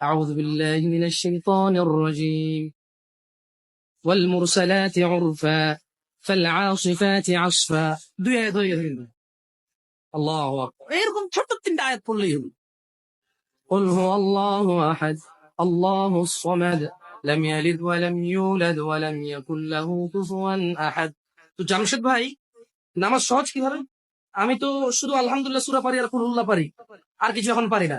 أعوذ بالله من الشيطان الرجيم والمرسلات عرفا فالعاصفات عصفا দুই আয়াত হয়ে গেছে কিন্তু আল্লাহু আকবার এরকম ছোট তিনটা আয়াত পড়লেই হলো قل هو الله أحد الله الصمد لم يلد ولم يولد ولم يكن له كفوا أحد তো জামশেদ ভাই নামাজ সহজ কিভাবে আমি তো শুধু আলহামদুলিল্লাহ সূরা পারি আর কুল্লাহ পারি আর কিছু এখন পারি না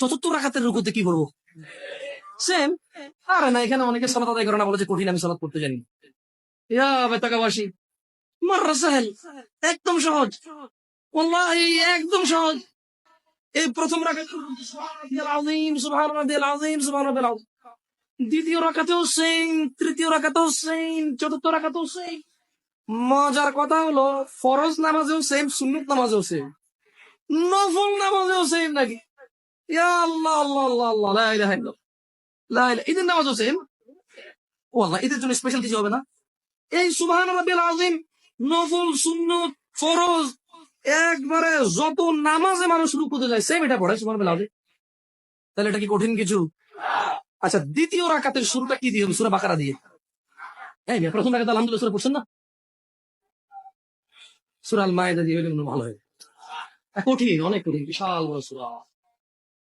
চতুর্থ রাখাতের রুকুতে কি করব? সেম আরে না, এখানে অনেকে সলাত আদায় করে না বলে যে কঠিন, আমি সলাত করতে জানি একদম সহজ। একদম সহজ। এই প্রথম দ্বিতীয় রাকাতেও সেম তৃতীয় রাকাতেও সেম চতুর্থ রাকাতেও সেম মজার কথা হলো, ফরজ নামাজেও সেম সুন্নত নামাজেও সেম নফল নামাজেও সেম নাকি? ইয়া আল্লাহ আল্লাহ আল্লাহ আল্লাহ লা ইলাহা ইল্লাল্লাহ ঈদের নামাজও সেম ও আল্লাহ ঈদের জন্য স্পেশাল কিছু হবে না এই সুবহান রাব্বিল আযীম নফল সুন্নত ফরজ একবারে যত নামাজে মানুষ রুকুতে যায় সেম এটা পড়ে সুবহান রাব্বিল আযীম তাহলে এটা কি কঠিন কিছু আচ্ছা দ্বিতীয় রাকাতের শুরুটা কি দিয়ে সূরা বাকারা দিয়ে এই প্রথম রাকাতে আলহামদুলিল্লাহ সূরা পড়ছেন না সূরা আল মায়েদা দিয়ে ভালো হয় কঠিন অনেক কঠিন বিশাল বড় সূরা